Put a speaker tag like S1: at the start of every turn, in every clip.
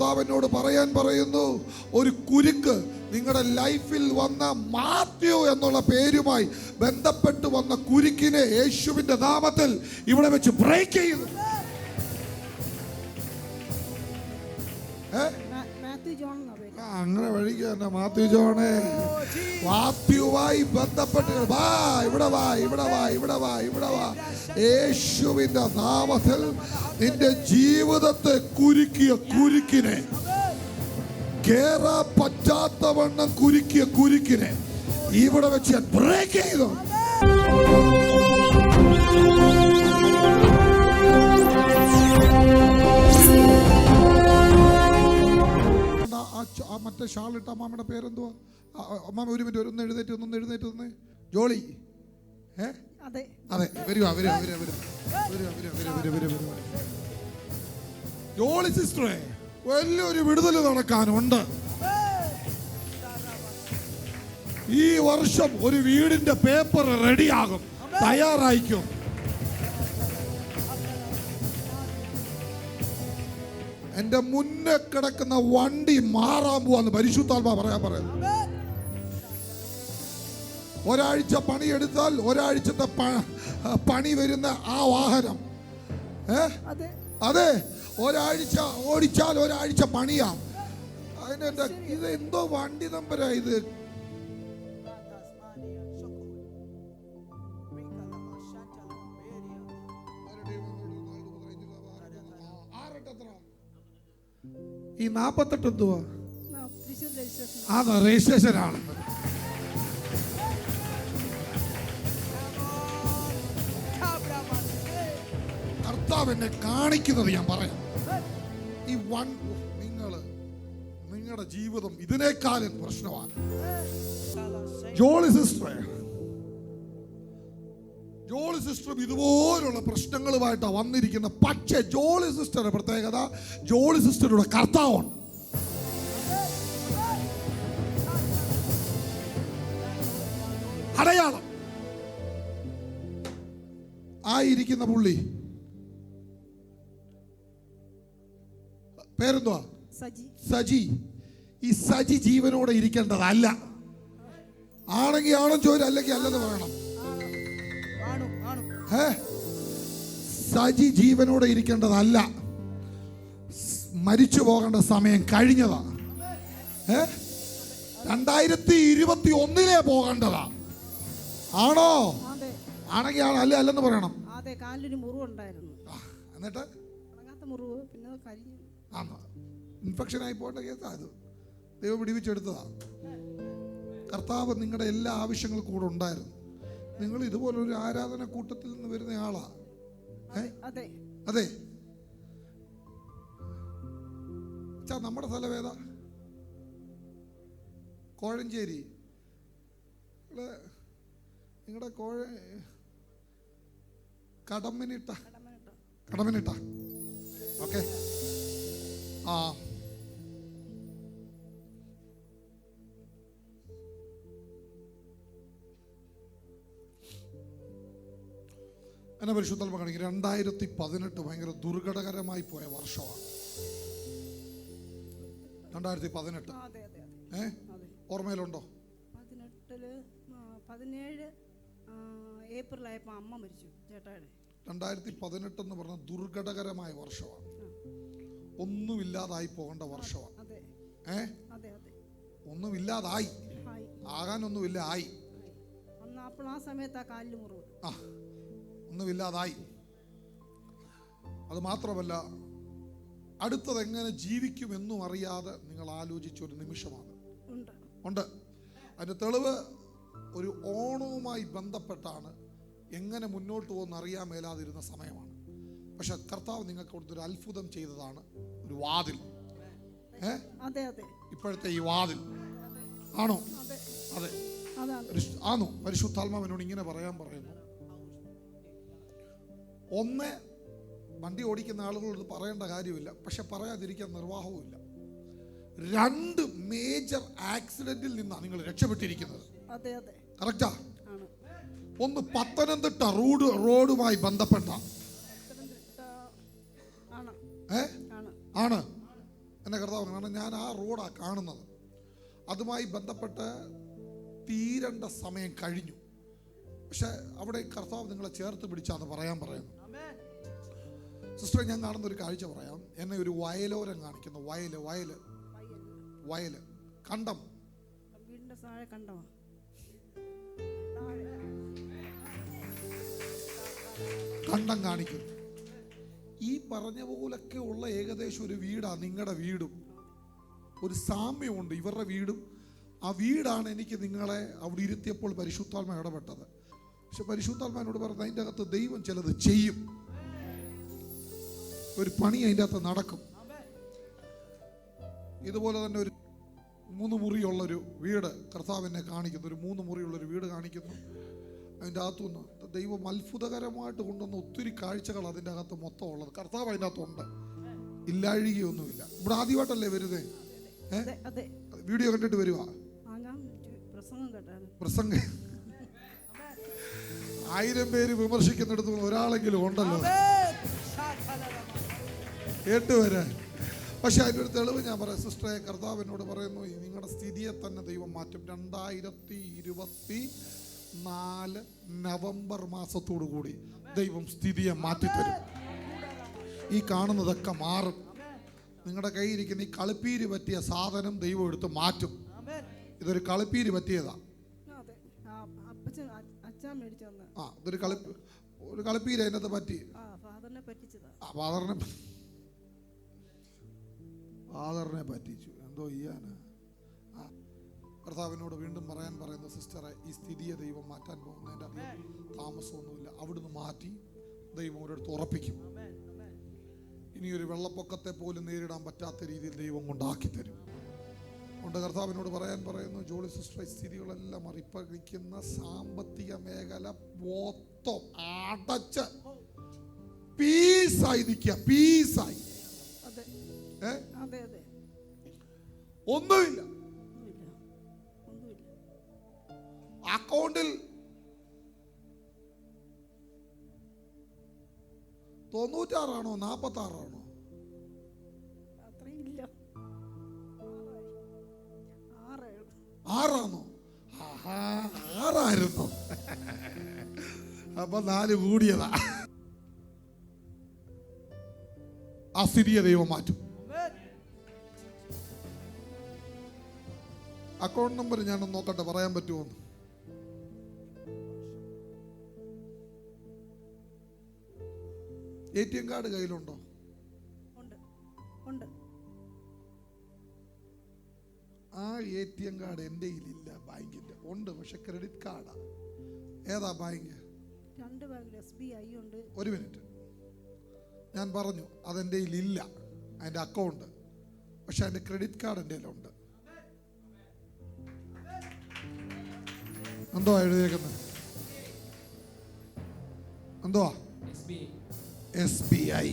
S1: കർത്താവിനോട് പറയാൻ പറയുന്നു ഒരു കുരുക്ക് നിങ്ങളുടെ ലൈഫിൽ വന്ന മാത്യു എന്നുള്ള പേരുമായി ബന്ധപ്പെട്ട് വന്ന കുരുക്കിനെ യേശുവിന്റെ നാമത്തിൽ ഇവിടെ വെച്ച് ബ്രേക്ക് ചെയ്യുന്നു. അങ്ങനെ വഴിക്ക് തന്നെ മാത്യു ജോണേ. മാത്യുവായി ബന്ധപ്പെട്ട് വാ ഇവിടെ വാ ഇവിടെ വാ ഇവിടെ വാ ഇവിടെ വാ. യേശുവിന്റെ നാമത്തിൽ നിന്റെ ജീവിതത്തെ കുരുക്കിയ കുരുക്കിനെ. കേറാ പറ്റാത്തവണ്ണം കുരുക്കിയ കുരുക്കിനെ ഇവിടെ വെച്ച് ബ്രേക്ക് ചെയ്തു. ആ- മറ്റേ ഷാളിട്ട അമ്മാമ്മയുടെ പേരെന്തുവാ? അമ്മാമ ഒരു മിനിറ്റ് ഒന്ന് എഴുന്നേറ്റ് ഒന്ന് എഴുന്നേറ്റ് ഒന്ന്. ജോളി. ഏ?
S2: അതെ.
S1: അതെ വരുവാ വരുക ജോളി സിസ്റ്ററെ വലിയൊരു വിടുതൽ നടക്കാനുണ്ട്. ഈ വർഷം ഒരു വീടിന്റെ പേപ്പർ റെഡിയാകും തയ്യാറായിക്കും. എന്റെ മുന്നേ കിടക്കുന്ന വണ്ടി മാറാൻ പോവാന്ന് പരിശുദ്ധാത്മാ പറയാൻ പറയുന്നു. ഒരാഴ്ച പണിയെടുത്താൽ ഒരാഴ്ചത്തെ പണി വരുന്ന ആ വാഹനം. ഏ?
S2: അതെ.
S1: അതെ. ഒരാഴ്ച ഓടിച്ചാൽ ഒരാഴ്ച പണിയാം. അതിനെന്താ? ഇത് എന്തോ വണ്ടി നമ്പരാ ഇത്. ഈ നാപ്പത്തെട്ട് എന്തുവാ?
S2: ആ, രജിസ്ട്രേഷൻ
S1: ആണ് കർത്താവ് എന്നെ കാണിക്കുന്നത് ഞാൻ പറയാം. ഈ വൺ നിങ്ങൾ നിങ്ങളുടെ ജീവിതം ഇതിനേക്കാളും പ്രശ്നമാണ്. ജോളി സിസ്റ്റർ ജോളി സിസ്റ്ററും ഇതുപോലുള്ള പ്രശ്നങ്ങളുമായിട്ടാണ് വന്നിരിക്കുന്ന. പക്ഷേ ജോളി സിസ്റ്ററുടെ പ്രത്യേകത ജോളി സിസ്റ്ററുടെ കർത്താവാണ്. അടയാളം. ആയിരിക്കുന്ന പുള്ളി. പേരെന്തുവാ?
S2: സജി.
S1: സജി. ഈ സജി ജീവനോടെ ഇരിക്കേണ്ടതല്ല. ആണെങ്കിൽ ആണെന്ന് ചോദിച്ചാൽ അല്ലെങ്കിൽ അല്ലെന്ന് പറയണം. സജി ജീവനോടെ ഇരിക്കേണ്ടതല്ല. മരിച്ചു പോകേണ്ട സമയം കഴിഞ്ഞതാ. ഏ രണ്ടായിരത്തി ഇരുപത്തി ഒന്നിലേ പോകേണ്ടതാ. ആണോ? ആണെങ്കിൽ ആണ് അല്ല അല്ലെന്ന് പറയണം.
S2: അതെ കാലിലൊരു
S1: എന്നിട്ട്?
S2: മുറിവ് പിന്നെ കരിഞ്ഞു.
S1: ഇൻഫെക്ഷൻ ആയി പോകേണ്ട കേസാ അത്. ദൈവം പിടിവിച്ചെടുത്തതാ കർത്താവ് നിങ്ങളുടെ എല്ലാ ആവശ്യങ്ങൾക്കും കൂടെ ഉണ്ടായിരുന്നു. നിങ്ങൾ ഇതുപോലൊരു ആരാധന കൂട്ടത്തിൽ നിന്ന് വരുന്ന ആളാ.
S2: അതെ.
S1: അതെ. നമ്മുടെ സ്ഥലം ഏതാ? കോഴഞ്ചേരി. നിങ്ങൾ നിങ്ങളുടെ കോഴ കടമ്മിനിട്ട
S2: കടമനിട്ടോ.
S1: കടമ്മിനിട്ട ഓക്കെ. ആ. എന്നെ പരിശുദ്ധ കാണിക്കും. രണ്ടായിരത്തി പതിനെട്ട് ഭയങ്കര ദുർഘടകരമായി പോയ വർഷമാണ്. രണ്ടായിരത്തി പതിനെട്ട് ഏ? ഓർമ്മയിലുണ്ടോ?
S2: പതിനെട്ടിൽ പതിനേഴ് ഏപ്രിൽ ആയപ്പോൾ അമ്മ മരിച്ചു ചേട്ടായുടെ.
S1: രണ്ടായിരത്തി പതിനെട്ട് എന്ന് പറഞ്ഞ ദുർഘടകരമായ വർഷമാണ്. ഒന്നുമില്ലാതായി പോകേണ്ട വർഷമാണ്. ഏ? ഒന്നുമില്ലാതായി. ആകാനൊന്നുമില്ല ആയി.
S2: ആ സമയത്ത് ആ കാലിൽ മുറിവ്.
S1: ആ. ഒന്നുമില്ലാതായി. അത് മാത്രമല്ല അടുത്തത് എങ്ങനെ ജീവിക്കുമെന്നും അറിയാതെ നിങ്ങൾ ആലോചിച്ച ഒരു നിമിഷമാണ്.
S2: ഉണ്ട്.
S1: അതിന്റെ തെളിവ് ഒരു ഓണവുമായി ബന്ധപ്പെട്ടാണ് എങ്ങനെ മുന്നോട്ട് പോകുന്ന അറിയാൻ മേലാതിരുന്ന സമയമാണ്. പക്ഷെ കർത്താവ് നിങ്ങൾക്ക് കൊടുത്തൊരു അത്ഭുതം ചെയ്തതാണ് ഒരു വാതിൽ. ഇപ്പോഴത്തെ ഈ വാതിൽ. ആണോ?
S2: അതെ.
S1: ആണോ? പരിശുദ്ധാത്മാവിനോട് ഇങ്ങനെ പറയാൻ പറയുന്നു. ഒന്ന് വണ്ടി ഓടിക്കുന്ന ആളുകളോട് പറയേണ്ട കാര്യമില്ല. പക്ഷെ പറയാതിരിക്കാൻ നിർവാഹവുമില്ല. രണ്ട് മേജർ ആക്സിഡന്റിൽ നിന്നാണ് നിങ്ങൾ രക്ഷപ്പെട്ടിരിക്കുന്നത്. കറക്റ്റാ ഒന്ന് പത്തനംതിട്ട റോഡ് റോഡുമായി ബന്ധപ്പെട്ട.
S2: ആണ്.
S1: ഏ?
S2: ആണ്.
S1: ആണ്. എന്നെ കർത്താവ് കാരണം ഞാൻ ആ റോഡാണ് കാണുന്നത്. അതുമായി ബന്ധപ്പെട്ട് തീരണ്ട സമയം കഴിഞ്ഞു. പക്ഷെ അവിടെ കർത്താവ് നിങ്ങളെ ചേർത്ത് പിടിച്ചാന്ന് പറയാൻ പറയുന്നു. സിസ്റ്റർ ഞാൻ കാണുന്ന ഒരു കാഴ്ച പറയാം. എന്നെ ഒരു വയലോരം കാണിക്കുന്നു. വയൽ വയൽ. വയൽ. കണ്ടം.
S2: കണ്ടോ
S1: കണ്ടം കാണിക്കുന്നു. ഈ പറഞ്ഞ പോലൊക്കെ ഉള്ള ഏകദേശം ഒരു വീടാ നിങ്ങളുടെ വീടും. ഒരു സാമ്യമുണ്ട് ഇവരുടെ വീടും. ആ വീടാണ് എനിക്ക് നിങ്ങളെ അവിടെ ഇരുത്തിയപ്പോൾ പരിശുദ്ധാത്മ ഇടപെട്ടത്. പക്ഷെ പരിശുദ്ധാത്മാനോട് പറഞ്ഞത് അതിന്റെ അകത്ത് ദൈവം ചിലത് ചെയ്യും. ഒരു പണി അതിന്റെ അകത്ത് നടക്കും. ഇതുപോലെ തന്നെ ഒരു മൂന്ന് മുറിയുള്ള ഒരു വീട് കർത്താവിനെ കാണിക്കുന്നു. ഒരു മൂന്ന് മുറിയുള്ള ഒരു വീട് കാണിക്കുന്നു. അതിന്റെ അകത്തുനിന്ന് ദൈവം അത്ഭുതകരമായിട്ട് കൊണ്ടുവന്ന ഒത്തിരി കാഴ്ചകൾ അതിന്റെ അകത്ത് മൊത്തം ഉള്ളത് കർത്താവ് അതിന്റെ അകത്തുണ്ട് ഇല്ലാഴികയൊന്നുമില്ല. ഇവിടെ ആദ്യമായിട്ടല്ലേ വരുന്നേ? വീഡിയോ കണ്ടിട്ട് വരുവാ?
S2: പ്രസംഗം
S1: ആയിരം പേര് വിമർശിക്കുന്നിടത്ത് ഒരാളെങ്കിലും ഉണ്ടല്ലോ. കേട്ട് വരാൻ. പക്ഷെ അതിന്റെ ഒരു തെളിവ് ഞാൻ പറയാം. സിസ്റ്ററെ കർത്താവ് എന്നോട് പറയുന്നു നിങ്ങളുടെ സ്ഥിതിയെ തന്നെ ദൈവം മാറ്റും. രണ്ടായിരത്തി ഇരുപത്തി നാല് നവംബർ മാസത്തോടു കൂടി ദൈവം സ്ഥിതിയെ മാറ്റിത്തരും. ഈ കാണുന്നതൊക്കെ മാറും. നിങ്ങളുടെ കയ്യിലിരിക്കുന്ന ഈ കളിപ്പീര് പറ്റിയ സാധനം ദൈവം എടുത്ത് മാറ്റും. ഇതൊരു കളിപ്പീര് പറ്റിയതാ.
S2: ആ
S1: ഇതൊരു കളി ഒരു കളിപ്പീര് അതിനകത്ത് പറ്റി.
S2: ആ ഫാദറിനെ
S1: ഫാദറിനെ പറ്റിച്ചു. എന്തോ ചെയ്യാന് കർത്താവിനോട് വീണ്ടും പറയാൻ പറയുന്ന സിസ്റ്ററെ ഈ സ്ഥിതിയെ ദൈവം മാറ്റാൻ പോകുന്നതിന്റെ അധികം താമസമൊന്നുമില്ല. അവിടുന്ന് മാറ്റി ദൈവം ഒരിടത്ത് ഉറപ്പിക്കും. ഇനി ഒരു വെള്ളപ്പൊക്കത്തെ പോലും നേരിടാൻ പറ്റാത്ത രീതിയിൽ ദൈവം കൊണ്ടാക്കി തരും. കൊണ്ട് കർത്താവിനോട് പറയാൻ പറയുന്നു ജോളി സിസ്റ്ററെ സ്ഥിതികളെല്ലാം അറിയിപ്പിക്കുന്ന സാമ്പത്തിക മേഖല മൊത്തം അടച്ച്. പീസായി നിൽക്കുക പീസായി.
S2: അതെ.
S1: ഒന്നുമില്ല. അക്കൗണ്ടിൽ തൊണ്ണൂറ്റാറാണോ നാപ്പത്താറാണോ? ആറാണോ? ആറായിരുന്നു. അപ്പൊ നാല് കൂടിയതാ. അസിരിയ ദൈവം മാറ്റും. അക്കൗണ്ട് നമ്പർ ഞാനൊന്ന് നോക്കട്ടെ പറയാൻ പറ്റുമോ? എ ടി എം കാർഡ് കയ്യിലുണ്ടോ? ആ എ ടി എം കാർഡ് എന്റെ കയ്യിലില്ല ബാങ്കിന്റെ. ഉണ്ട് പക്ഷെ ക്രെഡിറ്റ് കാർഡാ ഏതാ ബാങ്ക്?
S2: രണ്ട് ബാങ്കിൽ എസ് ബി ഐ ഉണ്ട്.
S1: ഒരു മിനിറ്റ്. ഞാൻ പറഞ്ഞു അതെന്റെ കയ്യിലില്ല അതിന്റെ അക്കൗണ്ട് പക്ഷെ അതിന്റെ ക്രെഡിറ്റ് കാർഡ് എന്റെ കയ്യിലുണ്ട്. എന്തോ എഴുതിയേക്കുന്നത് എന്തുവാ എസ് ബി ഐ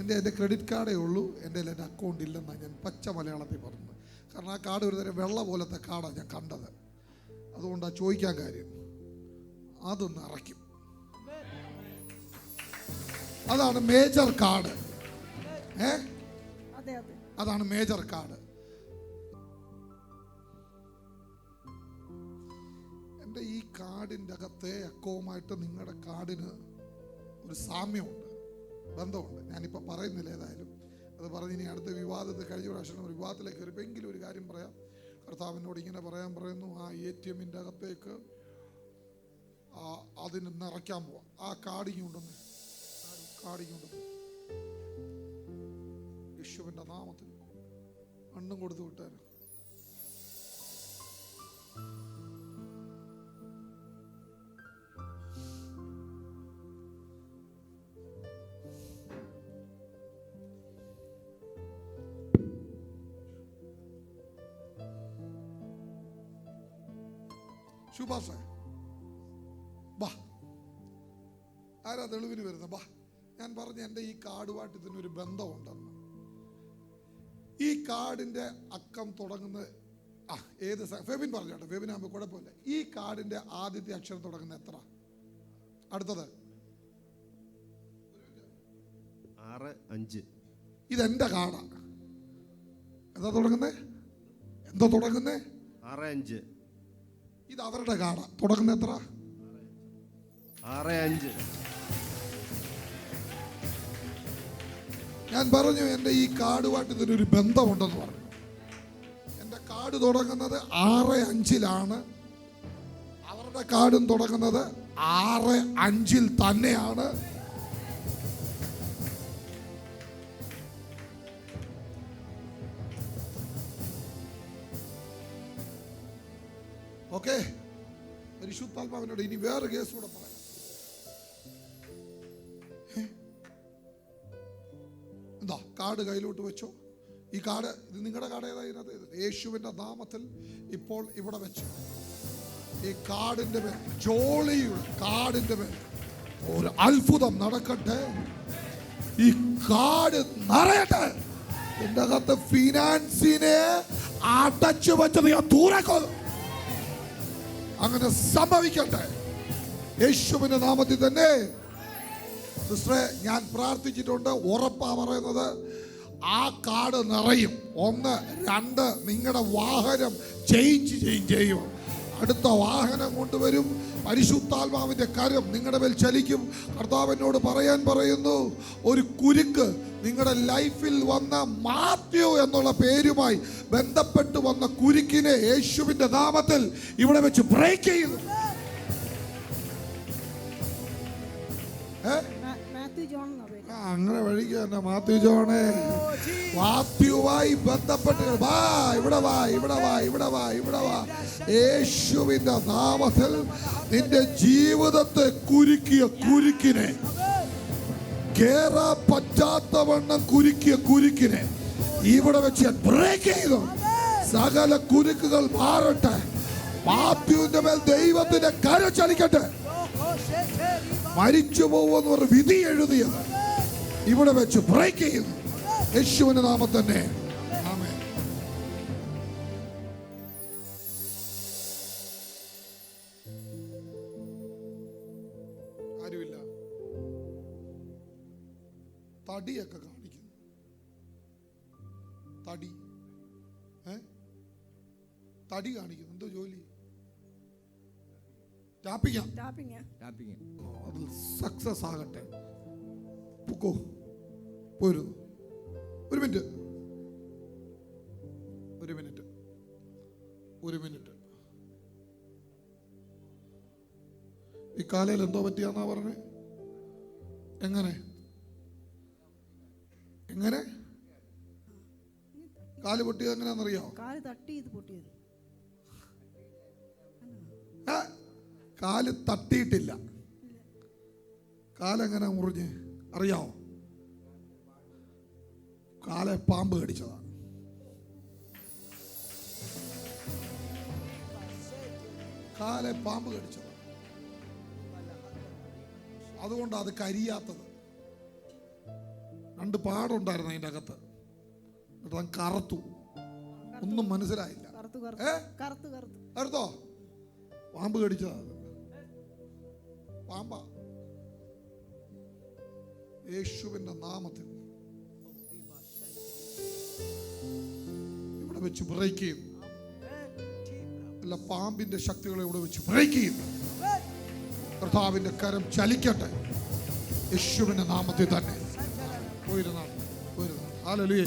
S1: എന്റെ എന്റെ ക്രെഡിറ്റ് കാർഡേ ഉള്ളൂ. എന്റെ എന്റെ അക്കൗണ്ട് ഇല്ലെന്നാണ് ഞാൻ പച്ച മലയാളത്തിൽ പറഞ്ഞത്. കാരണം ആ കാർഡ് ഒരു തരം വെള്ള പോലത്തെ കാർഡാണ് ഞാൻ കണ്ടത്. അതുകൊണ്ടാണ് ചോദിക്കാൻ കാര്യം. അതൊന്ന് അറയ്ക്കും. അതാണ് മേജർ കാർഡ് ഏ?
S2: അതെ അതെ.
S1: അതാണ് മേജർ കാർഡ് എന്റെ ഈ കാടിന്റെ അകത്തെ അക്കവുമായിട്ട് നിങ്ങളുടെ കാടിന് ഒരു സാമ്യമുണ്ട് ബന്ധമുണ്ട്. ഞാനിപ്പോൾ പറയുന്നില്ല ഏതായാലും. അത് പറഞ്ഞ് ഇനി അടുത്ത വിവാദത്തിൽ കഴിഞ്ഞ പ്രാവശ്യം ഒരു വിവാദത്തിലേക്ക് വരുമ്പോൾ എങ്കിലും ഒരു കാര്യം പറയാം. കർത്താവിനോട് ഇങ്ങനെ പറയാൻ പറയുന്നു ആ എ ടി എമ്മിന്റെ അകത്തേക്ക് അതിന് നിറയ്ക്കാൻ പോവാം. ആ കാടിങ്ങുണ്ടെന്ന് കാടിങ്ങുണ്ടെന്ന് യേശുവിന്റെ നാമത്തിൽ മണ്ണും കൊടുത്തു ശുഭാഷ ബാ. ആരാ തെളിവിന് വരുന്നത് ബാ. ഞാൻ പറഞ്ഞ എന്റെ ഈ കാടുമായിട്ട് ഇതിനൊരു ബന്ധമുണ്ടെന്ന്. ഈ കാർഡിന്റെ അക്കം തുടങ്ങുന്ന ആ ഏത് ഫെബിൻ പറഞ്ഞോട്ടെ ഫെബിൻ ആകുമ്പോൾ കുഴപ്പമില്ല. ഈ കാർഡിന്റെ ആദ്യത്തെ അക്ഷരം തുടങ്ങുന്ന എത്ര? അടുത്തത്.
S3: ആറ് അഞ്ച്.
S1: ഇതെന്റെ കാടാ എന്താ തുടങ്ങുന്നേ? എന്താ തുടങ്ങുന്നേ?
S3: ആറ് അഞ്ച്.
S1: ഇത് അവരുടെ കാട. തുടങ്ങുന്ന എത്ര?
S3: ആറ് അഞ്ച്.
S1: ഞാൻ പറഞ്ഞു എന്റെ ഈ കാടുമായിട്ട് ഇതിനൊരു ബന്ധമുണ്ടെന്ന് പറഞ്ഞു. എന്റെ കാട് തുടങ്ങുന്നത് ആറ് അഞ്ചിലാണ്. അവരുടെ കാടും തുടങ്ങുന്നത് ആറ് അഞ്ചിൽ തന്നെയാണ്. പരിശുദ്ധാത്മാവിനോട് ഇനി വേറെ കേസ് കൂടെ പറയാം. എന്താ കാർഡ് കയ്യിലോട്ട് വെച്ചോ? ഈ കാർഡ് ഇത് നിങ്ങളുടെ കാർഡ് ഏതായിരുന്നത് യേശുവിന്റെ നാമത്തിൽ ഇപ്പോൾ ഇവിടെ വെച്ചു. ഈ കാർഡിന്റെ മേൽ ജോളിയുടെ കാർഡിന്റെ മേൽ ഒരു അത്ഭുതം നടക്കട്ടെ. ഈ കാട് നിറയട്ടെ. എന്റെ അകത്ത് ഫിനാൻസിനെ അടച്ചു വെച്ചത് ഞാൻ ദൂരക്കോ അങ്ങനെ സംഭവിക്കട്ടെ. യേശുവിന്റെ നാമത്തിൽ തന്നെ. സിസ്റ്ററെ ഞാൻ പ്രാർത്ഥിച്ചിട്ടുണ്ട്. ഉറപ്പാ പറയുന്നത്. ആ കാട് നിറയും. ഒന്ന് രണ്ട് നിങ്ങളുടെ വാഹനം ചേഞ്ച് ചെയ്യും. അടുത്ത വാഹനം കൊണ്ടുവരും. പരിശുദ്ധാത്മാവിന്റെ കരം നിങ്ങളുടെ മേൽ ചലിക്കും. കർത്താവിനോട് പറയാൻ പറയുന്നു ഒരു കുരുക്ക് നിങ്ങളുടെ ലൈഫിൽ വന്ന മാത്യു എന്നുള്ള പേരുമായി ബന്ധപ്പെട്ട് വന്ന കുരുക്കിനെ യേശുവിന്റെ നാമത്തിൽ ഇവിടെ വെച്ച് ബ്രേക്ക് ചെയ്യുന്നു.
S2: ജോൺ
S1: അങ്ങനെ വഴിക്ക് തന്നെ മാത്യു ജോണേ. മാത്യുവായി ബന്ധപ്പെട്ട് വാ ഇവിടെ വാ ഇവിടെ വാ ഇവിടെ വാ ഇവിടെ വാ. യേശുവിന്റെ നാമത്തിൽ നിന്റെ ജീവിതത്തെ കുരുക്കിയ കുരുക്കിനെ. കേറാൻ പറ്റാത്തവണ്ണം കുരുക്കിയ കുരുക്കിനെ ഇവിടെ വെച്ച് ബ്രേക്ക് ചെയ്തു. സകല കുരുക്കുകൾ മാറട്ടെ. മാത്യുവിന്റെ മേൽ ദൈവത്തിന്റെ കര ചലിക്കട്ടെ. മരിച്ചു പോകുമെന്ന് പറഞ്ഞ് വിധി എഴുതിയത്. ഇവിടെ വെച്ച് ബ്രേക്ക് ചെയ്യുന്നു. യേശുവിന്റെ നാമം തന്നെ. തടിയൊക്കെ കാണിക്കുന്നു. തടി. തടി കാണിക്കുന്നു. എന്തോ ജോലി? സക്സസ് ആകട്ടെ. പൊക്കോ. പോരുന്നു ഒരു മിനിറ്റ്. ഒരു മിനിറ്റ്. ഒരു മിനിറ്റ്. ഈ കാലയിൽ എന്തോ പറ്റിയാന്നാ പറഞ്ഞേ? എങ്ങനെ? എങ്ങനെ? കാൽ പൊട്ടിയത് എങ്ങനെയാണെന്നറിയോ?
S2: കാൽ തട്ടി ഇത് പൊട്ടിയത്?
S1: കാൽ തട്ടിയിട്ടില്ല. കാലെങ്ങനെ മുറിഞ്ഞ്? അറിയാമോ കാലെ പാമ്പ് കടിച്ചതാണ്. കാലെ പാമ്പ് കടിച്ചതാണ്. അതുകൊണ്ട് അത് കരിയാത്തത്. രണ്ട് പാടുണ്ടായിരുന്നു അതിന്റെ അകത്ത്. എന്നിട്ട് അത് കറുത്തു. ഒന്നും മനസ്സിലായില്ല. ഏ?
S2: കറുത്ത്
S1: പാമ്പ് കടിച്ചതാ അത്. പാമ്പാ. യേശുവിന്റെ നാമത്തിൽ. ഇവിടെ വെച്ച് ബ്രേക്ക് അല്ല പാമ്പിന്റെ ശക്തികളെ ഇവിടെ വെച്ച് ബ്രേക്ക് ചെയ്യും കരം ചലിക്കട്ടെ. യേശുവിന്റെ നാമത്തിൽ തന്നെ. പോയിരുന്നാണ് പോയിരുന്നാണ് ഹാലലുയ